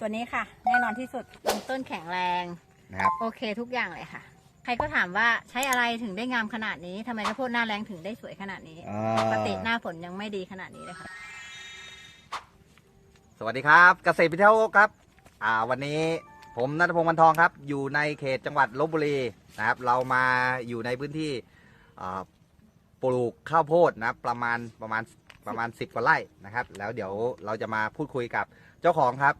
ตัวนี้ค่ะ แน่นอนที่สุดลำต้นแข็งแรง นะครับ โอเคทุกอย่างเลยค่ะ ใครก็ถามว่าใช้อะไรถึงได้งามขนาดนี้ทำไมข้าวโพดหน้าแรงถึงได้สวยขนาดนี้อ่า ปกติหน้าฝนยังไม่ดีขนาดนี้เลยค่ะ สวัสดีครับเกษตรพิเทวครับอ่าวันนี้ผมนัทพงศ์วันทองครับ อยู่ในเขตจังหวัดลบบุรีนะครับ เรามาอยู่ในพื้นที่อ่าปลูกข้าวโพดนะครับประมาณประมาณประมาณ 10กว่าไร่นะครับ แล้วเดี๋ยวเราจะมาพูดคุยกับเจ้าของครับ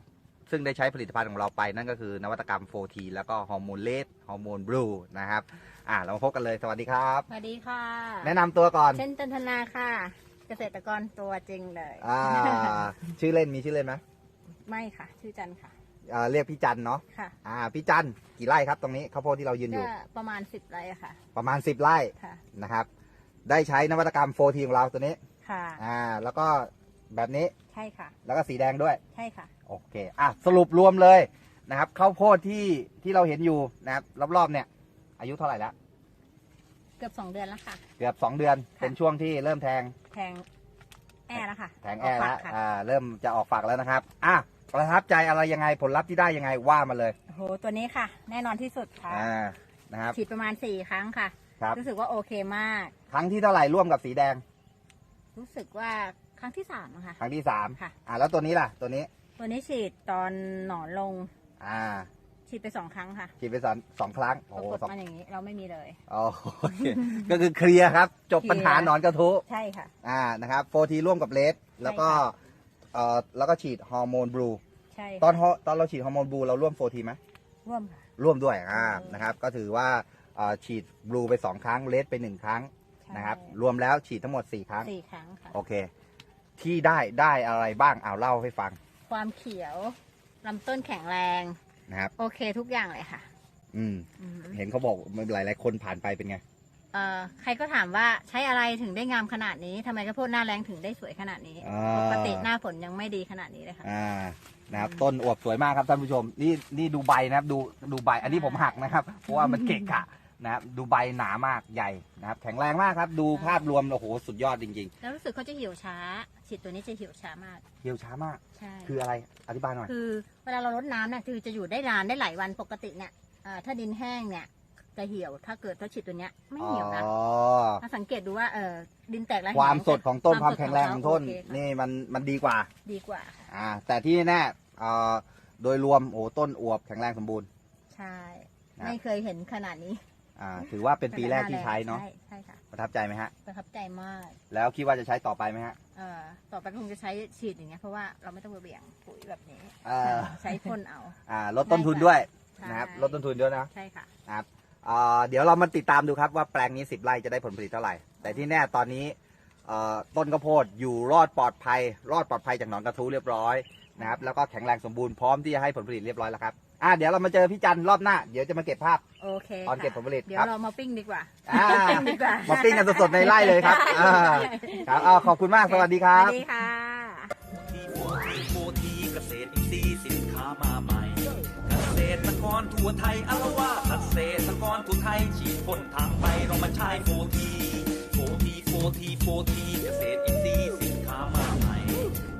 ซึ่งได้ใช้ผลิตภัณฑ์ของเราไปนั่นก็คือนวัตกรรม 4T แล้วก็ฮอร์โมนเลดฮอร์โมนบลูนะครับอ่าเรามาพบกันเลยสวัสดีครับ สวัสดีค่ะ แนะนำตัวก่อนเช่นจันทนาค่ะ เกษตรกรตัวจริงเลย อ่าชื่อเล่นมีชื่อเล่นไหมไม่ค่ะ ชื่อจันค่ะอ่าเรียกพี่จันเนาะค่ะอ่าพี่จันกี่ไร่ครับตรงนี้ข้าวโพดที่เรายืนอก็ยู่ประมาณสิบไร่อะค่ะประมาณ 10 ไร่ค่ะ นะครับ ได้ใช้นวัตกรรม 4T ของเราตัวนี้ ค่ะ อ่าแล้วก็ แบบนี้ใช่ค่ะ แล้วก็สีแดงด้วย ใช่ค่ะ โอเค อะ สรุปรวมเลยนะครับข้าวโพดที่ที่เราเห็นอยู่นะครับรอบๆเนี่ย อายุเท่าไหร่แล้วเกือบสองเดือนแล้วค่ะ เกือบ2เดือนค่ะเป็นช่วงที่เริ่มแทงแทงแอร์แล้วค่ะแทงแอร์แล้วกฝักค่ะอ่าเริ่มจะออกฝักแล้วนะครับ อะประทับใจอะไรยังไงผลลัพธ์ที่ได้ยังไงว่ามาเลยโอ้โหตัวนี้ค่ะ แน่นอนที่สุดค่ะอ่านะครับฉีดประมาณสี่ครั้งค่ะ ครับ รู้สึกว่าโอเคมาก ครั้งที่เท่าไหร่ร่วมกับสีแดง รู้สึกว่า ครั้งที่สามอะค่ะ ครั้งที่สามค่ะ อ่าแล้วตัวนี้ล่ะ ตัวนี้ ตัวนี้ฉีดตอนหนอนลง อ่าฉีดไปสองครั้งค่ะฉีดไปสองสองครั้งปโอ้ราโหกฏสองมันอย่างนี้เราไม่มีเลยอ๋อโอเคก็คือเคลียร์ครับ จบปัญหาเคลียร์หนอนกระทุ ใช่ค่ะ อ่านะครับโฟทีร่วมกับเลสแล้วก็เอ่อแล้วก็ฉีดฮอร์โมนบลูใช่ตอนฮอตอนเราฉีดฮอร์โมนบลูเราร่วมโฟทีไหมร่วมค่ะ ร่วมด้วยอ่าอืม นะครับก็ถือว่าเอ่อฉีดบลูไปสองครั้งเลสไปหนึ่งครั้งใช่นะครับรวมแล้วฉีดทั้งหมดสี่ครั้ง สี่ครั้งค่ะ โอเค ที่ได้ได้อะไรบ้างเอาเล่าให้ฟังความเขียวลำต้นแข็งแรง นะครับ โอเคทุกอย่างเลยค่ะ อืม อืมเห็นเขาบอกหลายหลายๆคนผ่านไปเป็นไง เอ่อใครก็ถามว่าใช้อะไรถึงได้งามขนาดนี้ทำไมข้าวโพดหน้าแรงถึงได้สวยขนาดนี้ อ่า ปกติหน้าฝนยังไม่ดีขนาดนี้เลยค่ะ อ่า นะครับอืมต้นอวบสวยมากครับท่านผู้ชม นี่นี่ดูใบนะครับ ดูดูใบ อันนี้ผมหักนะครับ เพราะว่ามันเกะกะ นะครับดูใบหนามากใหญ่นะครับ แข็งแรงมากครับ ดูภาพรวมโอ้โหสุดยอดจริงแล้วรู้สึกเขาจะเหี่ยวช้า ฉีดตัวนี้จะเหี่ยวช้ามาก ๆเหี่ยวช้ามาก ใช่ คืออะไรอธิบายหน่อย คือเวลาเรารดน้ำเนี่ยคือจะอยู่ได้นานได้หลายวันปกติเนี่ยเอ่อถ้าดินแห้งเนี่ยจะเหี่ยว ถ้าเกิดเราฉีดตัวเนี้ยไม่เหี่ยวนะอ๋อ ถ้าสังเกตดูว่าเออดินแตกแล้วความแห้สดของต้นความสดแข็งแรงของต้นโเคค่ะนี่มันมันดีกว่า ดีกว่าค่ะอ่า แต่ที่แน่เอ่อโดยรวมโอ้ต้นอวบแข็งแรงสมบูรณ์ ใช่นะไม่เคยเห็นขนาดนี้ อ่า ถือว่าเป็นปีแรกที่ใช้เนาะใช่ใช่ค่ะประทับใจไหมฮะ ประทับใจมากแล้วคิดว่าจะใช้ต่อไปไหมฮะเอ่อต่อไปคงจะใช้ฉีดอย่างเงี้ยเพราะว่าเราไม่ต้องไปเบี่ยงปุ๋ยแบบนี้เออใช้พ่นเอา อ่าลดต้นทุนด้วยใช่นะครับลดต้นทุนด้วยนะใช่ค่ะนะครับอ่าเดี๋ยวเรามาติดตามดูครับว่าแปลงนี้10ไร่จะได้ผลผลิตเท่าไหร่ แต่ที่แน่ตอนนี้เอ่อต้นข้าวโพดอยู่รอดปลอดภัย รอดปลอดภัยจากหนอนกระทู้เรียบร้อยนะครับแล้วก็แข็งแรงสมบูรณ์พร้อมที่จะให้ผลผลิตเรียบร้อยแล้วครับ อ่าเดี๋ยวเรามาเจอพี่จันทร์รอบหน้า เดี๋ยวจะมาเก็บภาพ โอเคตอนเก็บผลผลิตเดี๋ยครัวบเรามาปิ้งดีกว่า อ่าปิ้งดีกว่า มาปิ้งกันสดๆในไร่เลยครับอ่าครับอ่าขอบคุณมากสวัสดีครัสบวัสดีค่ะ ทีโฟทีโฟทีเกษตรอินทรีย์สินค้ามาใหม่ เกษตรกรทั่วไทยอารวาสเกษตรกรทั่วไทยฉีดพ่นทางไปเรามาใช้โฟทีโฟทีโฟทีโฟทีเกษตรอินทรีย์สินค้ามาใหม่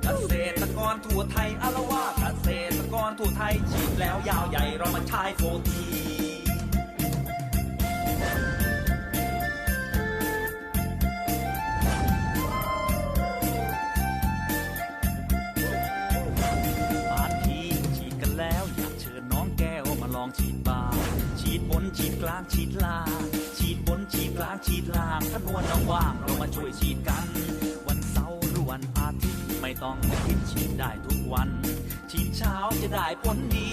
เกษตรกรทั่วไทยอาร กลางฉีดล่าง ฉีดบนฉีดกลางฉีดล่างถ้านวลน้องว่างเรามาช่วยฉีดกัน วันเสาร์หรือวันอาทิตย์ไม่ต้องไปคิดฉีดได้ทุกวัน ฉีดเช้าจะได้ผลดี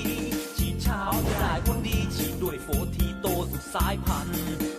ฉีดเช้าจะได้ผลดี ฉีดด้วยโฟทีโตสุดสายพันธุ์